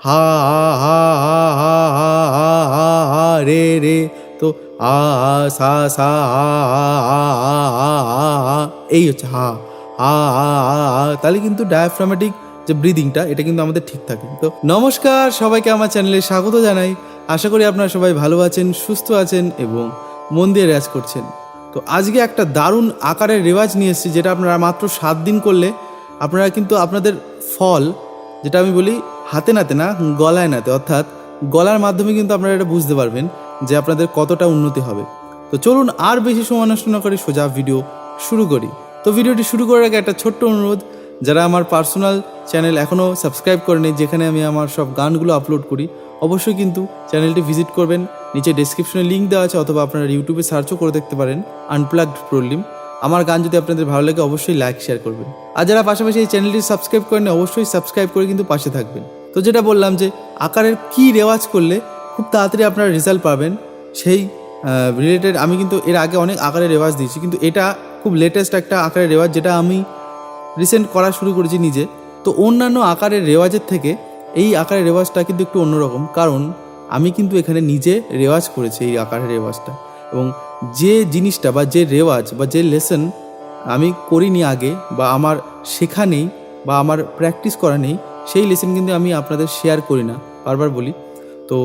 হা রে রে তো আ সা সা এই হচ্ছে হা হা তাহলে কিন্তু ডায়াফ্রামেটিক যে ব্রিদিংটা এটা কিন্তু আমাদের ঠিক থাকে তো নমস্কার সবাইকে আমার চ্যানেলে স্বাগত জানাই আশা করি আপনারা সবাই ভালো আছেন সুস্থ আছেন এবং মন দিয়ে রেজ করছেন তো আজকে একটা দারুণ আকারের রেওয়াজ নিয়ে এসেছি যেটা আপনারা মাত্র সাত দিন করলে আপনারা কিন্তু আপনাদের ফল যেটা আমি বলি হাতে নাতে না, গলায় নাতে। অর্থাৎ গলার মাধ্যমে কিন্তু আপনারা এটা বুঝতে পারবেন যে আপনাদের কতটা উন্নতি হবে। তো চলুন আর বেশি সময় নষ্ট না করে সোজা ভিডিও শুরু করি। তো ভিডিওটি শুরু করার আগে একটা ছোট্ট অনুরোধ, যারা আমার পার্সোনাল চ্যানেল এখনও সাবস্ক্রাইব করেনি যেখানে আমি আমার সব গানগুলো আপলোড করি, অবশ্যই কিন্তু চ্যানেলটি ভিজিট করবেন। নিচে ডেসক্রিপশনে লিঙ্ক দেওয়া আছে, অথবা আপনারা ইউটিউবে সার্চও করে দেখতে পারেন আনপ্লাগড প্রলিম আমার গান যদি আপনাদের ভালো লাগে, অবশ্যই লাইক শেয়ার করবেন। আর যারা পাশাপাশি এই চ্যানেলটি সাবস্ক্রাইব করেন অবশ্যই সাবস্ক্রাইব করে কিন্তু পাশে থাকবেন। তো যেটা বললাম যে আকারের কি রেওয়াজ করলে খুব তাড়াতাড়ি আপনারা রেজাল্ট পাবেন, সেই রিলেটেড আমি কিন্তু এর আগে অনেক আকারের রেওয়াজ দিয়েছি, কিন্তু এটা খুব লেটেস্ট একটা আকারের রেওয়াজ যেটা আমি রিসেন্ট করা শুরু করেছি নিজে। তো অন্যান্য আকারের রেওয়াজের থেকে এই আকারের রেওয়াজটা কিন্তু একটু অন্যরকম, কারণ আমি কিন্তু এখানে নিজে রেওয়াজ করেছি এই আকারের রেওয়াজটা। এবং যে জিনিসটা বা যে রেওয়াজ বা যে লেসন আমি করিনি আগে বা আমার শেখা নেই বা আমার প্র্যাকটিস করা নেই সেই লেসন কিন্তু আমি আপনাদের শেয়ার করি না, বারবার বলি। তো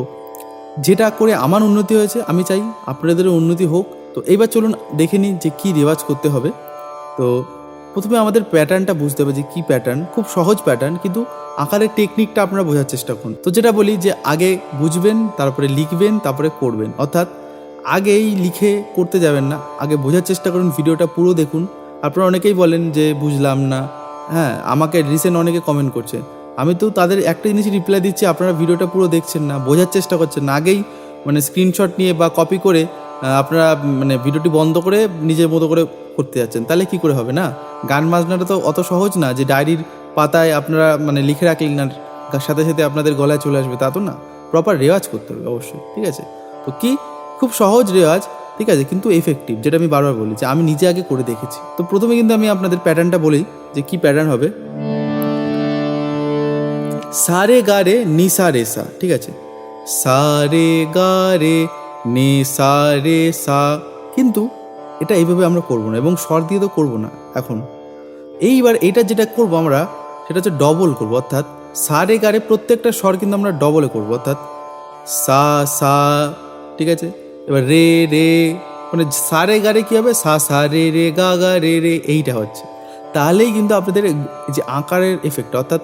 যেটা করে আমার উন্নতি হয়েছে, আমি চাই আপনাদেরও উন্নতি হোক। তো এইবার চলুন দেখে নিই যে কী রেওয়াজ করতে হবে। তো প্রথমে আমাদের প্যাটার্নটা বুঝতে হবে যে কী প্যাটার্ন খুব সহজ প্যাটার্ন কিন্তু আকারের টেকনিকটা আপনারা বোঝার চেষ্টা করুন। তো যেটা বলি যে আগে বুঝবেন, তারপরে লিখবেন, তারপরে করবেন। অর্থাৎ আগেই লিখে করতে যাবেন না, আগে বোঝার চেষ্টা করুন, ভিডিওটা পুরো দেখুন। আপনারা অনেকেই বলেন যে বুঝলাম না। হ্যাঁ আমাকে রিসেন্ট অনেকে কমেন্ট করছে। আমি তো তাদের একটা জিনিসই রিপ্লাই দিচ্ছি, আপনারা ভিডিওটা পুরো দেখছেন না, বোঝার চেষ্টা করছেন আগেই মানে স্ক্রিনশট নিয়ে বা কপি করে আপনারা মানে ভিডিওটি বন্ধ করে নিজের মতো করে করতে যাচ্ছেন। তাহলে কি করে হবে না? গান বাজনাটা তো অত সহজ না যে ডায়েরির পাতায় আপনারা মানে লিখে রাখলেন না সাথে সাথে আপনাদের গলায় চলে আসবে, তা তো না। প্রপার রেওয়াজ করতে হবে অবশ্যই, ঠিক আছে? তো কি? খুব সহজ রেওয়াজ, ঠিক আছে? কিন্তু এফেক্টিভ যেটা আমি বারবার বলি যে আমি নিজে আগে করে দেখেছি। তো প্রথমে কিন্তু আমি আপনাদের প্যাটার্নটা বলি যে কি প্যাটার্ন হবে। সারে গারে নি সা রে সা, ঠিক আছে? সারে গারে নি সা রে সা, কিন্তু এটা এইভাবে আমরা করব না, এবং স্বর দিয়ে তো করব না এখন। এইবার এটা যেটা করব আমরা, সেটা হচ্ছে ডবল করব, অর্থাৎ সা রে গারে প্রত্যেকটা স্বর কিন্তু আমরা ডবলে করব, অর্থাৎ সা সা, ঠিক আছে? এবার রে রে মানে সারে গারে কী হবে? সা সা, রে রে, গা গা, রে রে, এইটা হচ্ছে। তাহলেই কিন্তু আপনাদের যে আকারের এফেক্ট অর্থাৎ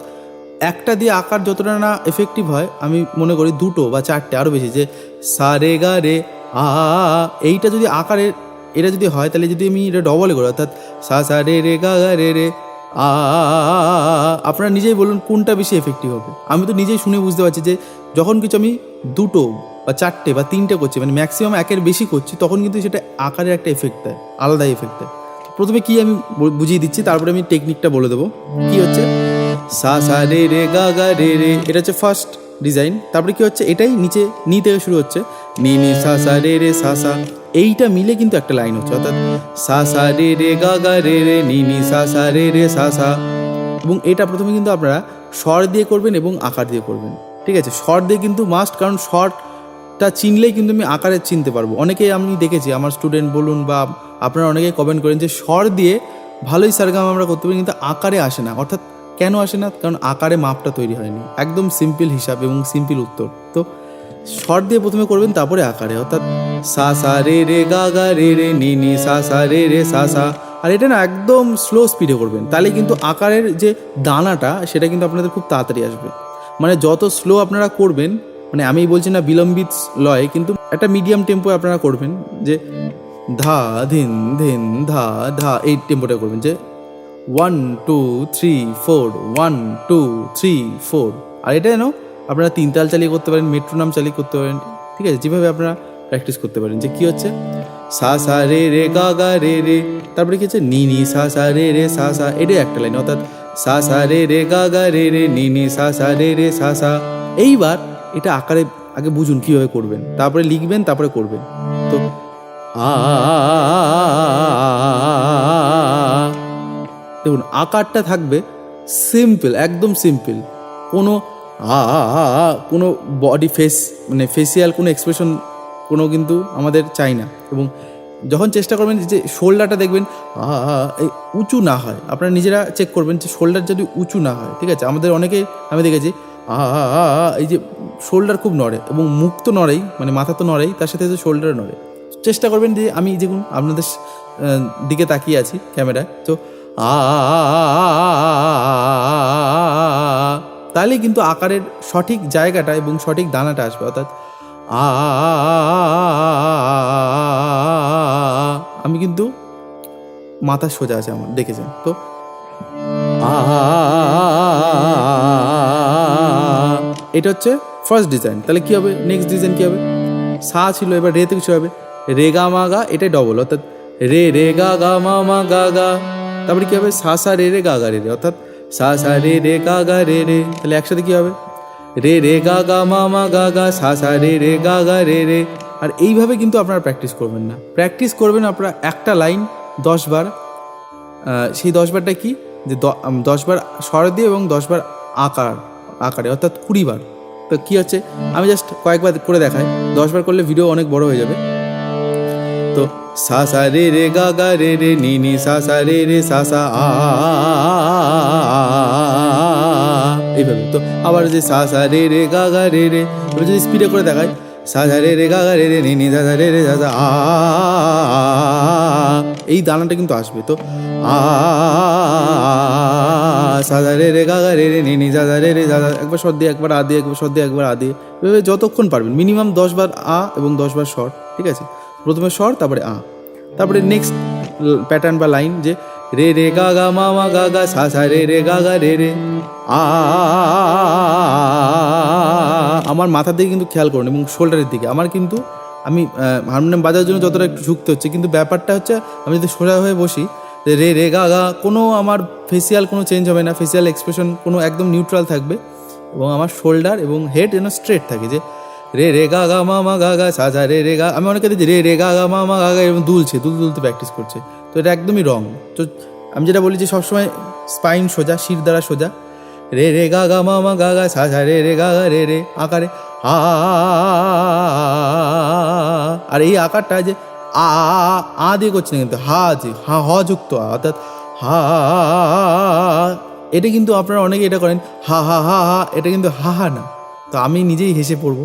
একটা দিয়ে আঁকার যতটা না এফেক্টিভ হয় আমি মনে করি দুটো বা চারটে আরও বেশি যে সা রে গা রে আ এইটা যদি আকারের এটা যদি হয় তাহলে যদি আমি এটা ডবলে করি অর্থাৎ সা সা রে রে গা গা রে রে আ, আপনারা নিজেই বলুন কোনটা বেশি এফেক্টিভ হবে আমি তো নিজেই শুনে বুঝতে পারছি যে যখন কিছু আমি দুটো বা চারটে বা তিনটে করছি মানে ম্যাক্সিমাম একের বেশি করছি তখন কিন্তু সেটা আকারের একটা এফেক্ট দেয় আলাদা এফেক্ট দেয় প্রথমে কি আমি বুঝিয়ে দিচ্ছি তারপরে আমি টেকনিকটা বলে দেবো কি হচ্ছে সা সা রে রে গা গা রে রে এটা হচ্ছে ফার্স্ট ডিজাইন তারপরে কি হচ্ছে? এটাই নিচে, নি থেকে শুরু হচ্ছে। নি নি সা সা রে রে সা সা এইটা মিলে কিন্তু একটা লাইন হচ্ছে, অর্থাৎ সা সা রে রে গা গা রে রে নি নি সা সা রে রে সা সা এবং এটা প্রথমে কিন্তু আপনারা স্বর দিয়ে করবেন এবং আকার দিয়ে করবেন। ঠিক আছে? স্বর দিয়ে কিন্তু মাস্ট কারণ স্বরটা চিনলেই কিন্তু আমি আকারে চিনতে পারব। অনেকেই আমি দেখেছি, আমার স্টুডেন্ট বলুন বা আপনারা অনেকেই কমেন্ট করেন যে স্বর দিয়ে ভালোই সারগাম আমরা করতে পারি কিন্তু আকারে আসে না। অর্থাৎ কেন আসে না? কারণ আকারে মাপটা তৈরি হয়নি। একদম সিম্পল হিসাব এবং সিম্পল উত্তর। তো শর্ট দিয়ে প্রথমে করবেন, তারপরে আকারে। অর্থাৎ সা সা, রে রে, গা গা, রে রে, নি নি, সা সা, রে রে, সা সা। আর এটা না একদম স্লো স্পিডে করবেন। তাহলে কিন্তু আকারের যে দানাটা, সেটা কিন্তু আপনাদের খুব তাড়াতাড়ি আসবে। মানে যত স্লো আপনারা করবেন মানে আমি বলছি না বিলম্বিত লয়, কিন্তু একটা মিডিয়াম টেম্পো আপনারা করবেন যে ধা, ধিন ধিন, ধা ধা, এই টেম্পোটা করবেন যে one two three four one two three four আর এটা যেন আপনারা তিন তাল চালিয়ে করতে পারেন মেট্রো নাম চালিয়ে করতে পারেন ঠিক আছে যেভাবে আপনারা প্র্যাকটিস করতে পারেন যে কি হচ্ছে সা সা রে রে গা গা রে রে তারপরে কি হচ্ছে নি নি সা সা রে রে সা সা এটাই একটা লাইন অর্থাৎ সা সা রে রে গা গা রে রে নি নি সা সা রে রে সা সা এইবার এটা আকারে আগে বুঝুন কীভাবে করবেন তারপরে লিখবেন তারপরে করবেন তো আ দেখুন, আকারটা থাকবে সিম্পল একদম সিম্পল কোনো আ কোনো বডি ফেস মানে ফেসিয়াল কোনো এক্সপ্রেশন কোনো কিন্তু আমাদের চাই না। এবং যখন চেষ্টা করবেন যে শোল্ডারটা দেখবেন এই উঁচু না হয়। আপনারা নিজেরা চেক করবেন যে শোল্ডার যদি উঁচু না হয়, ঠিক আছে? আমাদের অনেকে, আমি দেখেছি, আ এই যে শোল্ডার খুব নড়ে এবং মুখ তো নড়েই মানে মাথা তো নড়েই, তার সাথে সাথে শোল্ডার নড়ে। চেষ্টা করবেন যে আমি, দেখুন, আপনাদের দিকে তাকিয়ে আছি ক্যামেরায় তো তাহলে কিন্তু আকারের সঠিক জায়গাটা এবং সঠিক দানাটা আসবে অর্থাৎ আ আমি কিন্তু মাথা সোজা আছে আমার দেখেছেন তো এটা হচ্ছে ফার্স্ট ডিজাইন তাহলে কি হবে নেক্সট ডিজাইন কি হবে সা ছিল এবার রেতে কিছু হবে রে গা মা গা এটাই ডবল অর্থাৎ রে রে গা গা মা গা গা তারপরে কি হবে? সা সা রে রে গা গা রে রে অর্থাৎ সা সা রে রে গা গা রে রে তাহলে একসাথে কি হবে? রে রে গা গা মা মা গা গা সা সা রে রে গা গা রে রে। আর এইভাবে কিন্তু আপনারা প্র্যাকটিস করবেন না। প্র্যাকটিস করবেন আপনারা একটা লাইন দশ বার। আহ, সেই দশবারটা কি? যে দশবার স্বর দিয়ে এবং দশবার আকার আকারে অর্থাৎ কুড়ি বার। তো কী হচ্ছে? আমি জাস্ট কয়েকবার করে দেখাই। দশবার করলে ভিডিও অনেক বড় হয়ে যাবে। তো সা সা রে রে রে রে নি নি সা সা রে রে সা সা আ এইভাবে তো আবার যে সা সা রে রে রে রে যদি স্পিডে করে দেখায় সা সা রে রে গা রে রে নি রে রে সা সা আ, এই দানাটা কিন্তু আসবে তো। আ সা সা রে রে রে রে নি নি রে রে সা সা একবার স্বর দিয়ে একবার আ দিয়ে একবার স্বর দিয়ে একবার আ দিয়ে। এভাবে যতক্ষণ পারবেন মিনিমাম দশ বার আ এবং দশ বার ঠিক আছে? প্রথমে স্বর, তারপরে আ। তারপরে নেক্সট প্যাটার্ন বা লাইন যে রে রে গা গা মা মা গা গা সা সা রে রে গা গা রে রে। আ আমার মাথার দিকে কিন্তু খেয়াল করুন এবং শোল্ডারের দিকে। আমার কিন্তু, আমি হারমোনিয়াম বাজার জন্য যতটা একটু ঝুঁকতে হচ্ছে, কিন্তু ব্যাপারটা হচ্ছে, আমি যদি সোজা হয়ে বসি রে রে গা গা, কোনো আমার ফেসিয়াল কোনো চেঞ্জ হবে না ফেসিয়াল এক্সপ্রেশন কোনো একদম নিউট্রাল থাকবে এবং আমার শোল্ডার এবং হেড যেন স্ট্রেট থাকে, যে রে রে গা গা মা মা গা গা সাজা রে রে গা। আমি অনেকে দেখছি রে রে গা গা মা মা গা গা এবং দুলছে দুল দুলতে প্র্যাকটিস করছে। তো এটা একদমই রং তো আমি যেটা বলি যে সবসময় স্পাইন সোজা শির দ্বারা সোজা। রে রে গা গা মা মা গা গা সাজা রে রে গা গা রে রে আকারে আ আর এই আকারটা যে আ আ, দিয়ে করছে না কিন্তু হা যে হা হ যুক্ত অর্থাৎ হা এটা কিন্তু আপনারা অনেকে এটা করেন হা হা হা হা। এটা কিন্তু হা হা না। তো আমি নিজেই হেসে পড়ব।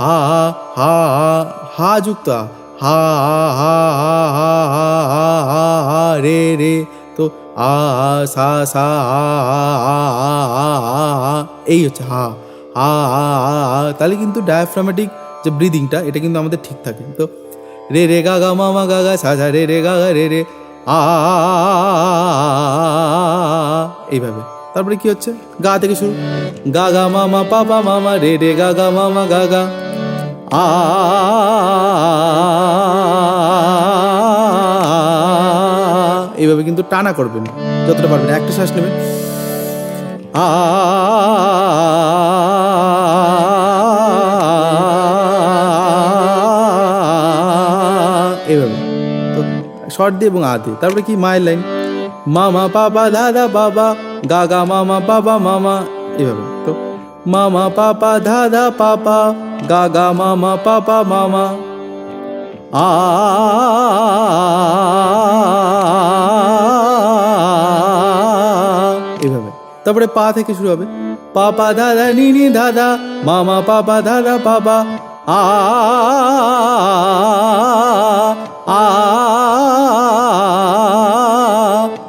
হা হা হা যুক্ত, হা হা হা হা হা রে রে, তো, আ, সা সা, এই হচ্ছে হা আ তাহলে কিন্তু ডায়াফ্রামেটিক যে ব্রিদিংটা এটা কিন্তু আমাদের ঠিক থাকে। তো, রে রে, গা গা, মা মা, গা গা, সা সা, রে রে, গা গা, রে রে, আ, এইভাবে। তারপরে কি হচ্ছে? গা থেকে শুরু। গা গা, মা মা, পা পা, মা মা, রে রে, গা গা, মা মা, গা গা। এইভাবে কিন্তু টানা করবেন যতটা পারবেন একটা শ্বাস নেবেন আ এইভাবে তো শর্ট দিয়ে এবং আ দিয়ে তারপরে কি মায়ের লাইন মামা পাপা দাদা বাবা গাগা মামা বাবা মামা এভাবে তো মামা, পাপা, দাদা, পাপা, গাগা, মামা, পাপা, মামা। আ এভাবে। তারপরে পা থেকে শুরু হবে। পাপা, দাদা, নিনি, দাদা, মামা, পাপা, দাদা বাবা আ আ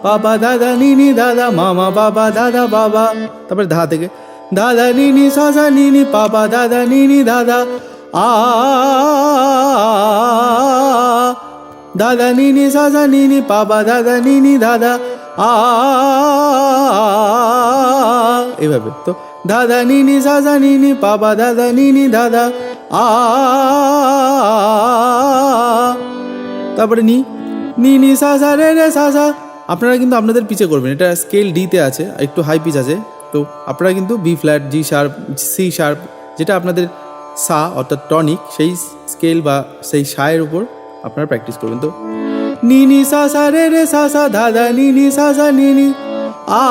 বাবা দাদা, নিনি, দাদা, মামা বাবা দাদা বাবা তারপরে ধা থেকে দাদা নিনি সাসা নিনি পাপা দাদা। নিনি দাদা আ দাদা নিনি সাসা নিনি পাপা দাদা। নিনি দাদা আ, এভাবে। তো দাদা নিনি সাজা নিনি পাপা দাদা। নিনি দাদা আ, তারপরে নি নি নি রে রে সা সা আপনারা কিন্তু আপনাদের পিছে করবেন। এটা স্কেল ডিতে আছে একটু হাই পিচ আছে। তো আপনারা কিন্তু B flat G sharp C sharp যেটা আপনাদের সা অর্থাৎ টনিক সেই স্কেল বা সেই সায়ের উপর আপনারা প্র্যাকটিস করবেন। তো নি নি সা সা রে রে সা সা দাদা নি নি সা সা নি আ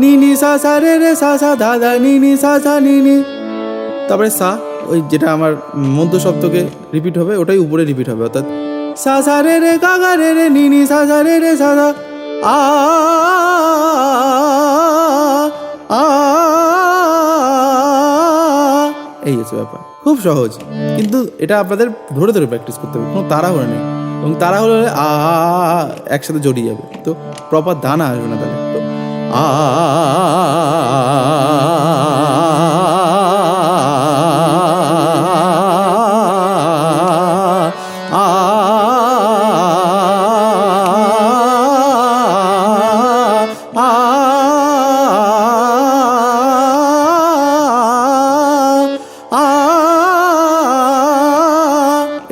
নি নি সা সা রে রে সা সা ধা ধা সা সা নি নি তারপরে সা, ওই যেটা আমার মধ্য সপ্তকে রিপিট হবে, ওটাই উপরে রিপিট হবে, অর্থাৎ সা সা রে রে গা গা রে রে নি সা সা রে রে সা সা আ এই হচ্ছে ব্যাপার খুব সহজ কিন্তু এটা আপনাদের ধরে ধরে প্র্যাকটিস করতে হবে কোনো তাড়াহুড়ো নেই এবং তাড়াহুড়ো হলে আ, একসাথে জড়িয়ে যাবে তো প্রপার দানা আসবে না তাহলে তো আ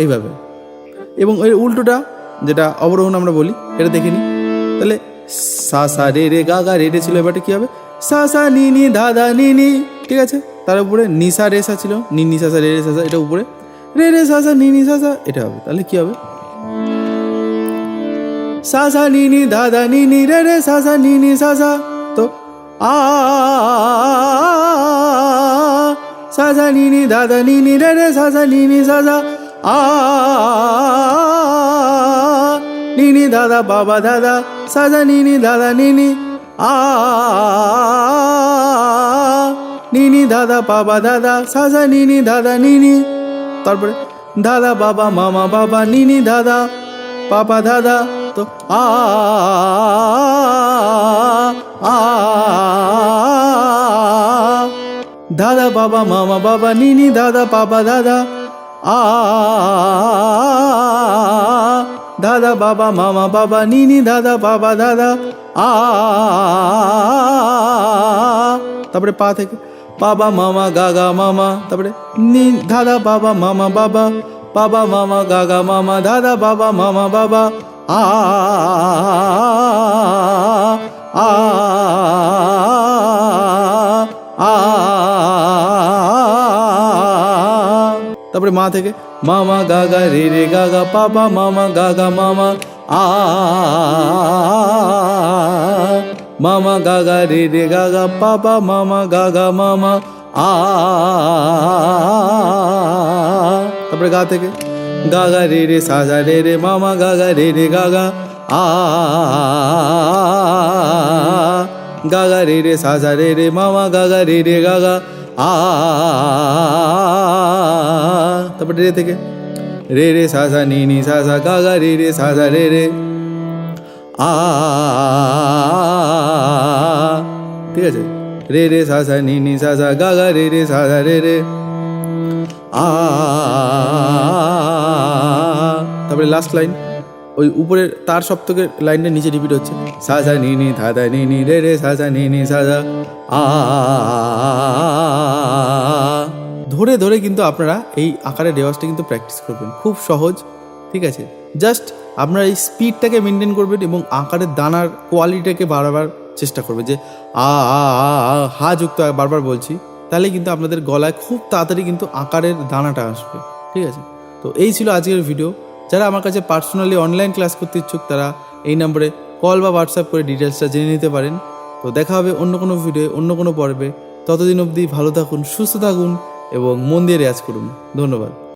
এইভাবে এবং এর উল্টোটা যেটা অবরোহণ আমরা বলি এটা দেখে নিই তাহলে সা সা রে রে গা গা রে রে ছিল এবারটা কী হবে সা সা নি নি ধা ধা নি নি ঠিক আছে তার উপরে নিসা রে সা ছিল নি নি সা সা রে রে সা সা এটা উপরে রে রে সা সা নি নি সা সা এটা হবে তাহলে কী হবে সা সা নি নি ধা ধা নি নি রে রে সা সা নি নি সা সা তো আ সা সা নি নি ধা ধা নি নি রে রে সা সা নি নি সা সা আ নি নি দাদা বাবা দাদা সা সা নি নি দাদা নি নি আ নি নি দাদা বাবা দাদা সা সা নি নি দাদা নি নি তারপরে দাদা বাবা মামা বাবা নিনি দাদা পাপা দাদা তো আ আ দাদা বাবা মামা বাবা নিনি দাদা পাপা দাদা আ দাদা বাবা মামা বাবা নিনি দাদা বাবা দাদা আ তারপরে পা থেকে বাবা মামা গাগা মামা তারপরে নি দাদা বাবা মামা বাবা বাবা মামা গাগা মামা দাদা বাবা মামা বাবা আ আ আ তারপরে মা থেকে মামা গাগা রে রে গাগা পাপা মামা গাগা মামা আ মামা গাগা রে রে গাগা পাপা মামা গাগা মামা আ তারপরে গা থেকে গাগা রে রে সাজা রে রে মামা গাগা রে রে গাগা আ গাগা রে রে সাজা রে রে মামা গাগা রে রে গাগা আ তারপরে রে থেকে। রে রে সাজা নি নি সা সা গা গা, রে রে সাজা রে রে। আ, ঠিক আছে? রে রে সাজা নি নি সাজা গা রে রে সাজা রে রে। আ, তারপরে লাস্ট লাইন ওই উপরের তার সপ্তকের লাইনটা নিচে রিপিট হচ্ছে। সা সা নি নি ধাদা নি নি, রে রে সা সা নি নি সাজা আ ধরে ধরে কিন্তু আপনারা এই আকারের রেওয়াজটা কিন্তু প্র্যাকটিস করবেন। খুব সহজ ঠিক আছে? জাস্ট আপনারা এই স্পিডটাকে মেনটেন করবেন এবং আকারের দানার কোয়ালিটিটাকে বাড়াবার চেষ্টা করবে যে আ আ আ আ, হা যুক্ত বারবার বলছি তাহলে কিন্তু আপনাদের গলায় খুব তাড়াতাড়ি কিন্তু আকারের দানাটা আসবে ঠিক আছে? তো এই ছিল আজকের ভিডিও যারা আমার কাছে পার্সোনালি অনলাইন ক্লাস করতে ইচ্ছুক তারা এই নম্বরে কল বা হোয়াটসঅ্যাপ করে ডিটেলসটা জেনে নিতে পারেন। তো দেখা হবে অন্য কোনো ভিডিও অন্য কোনো পর্বে। ততদিন অবধি ভালো থাকুন সুস্থ থাকুন। এবং মন দিয়ে রেয়াজ করুন। ধন্যবাদ।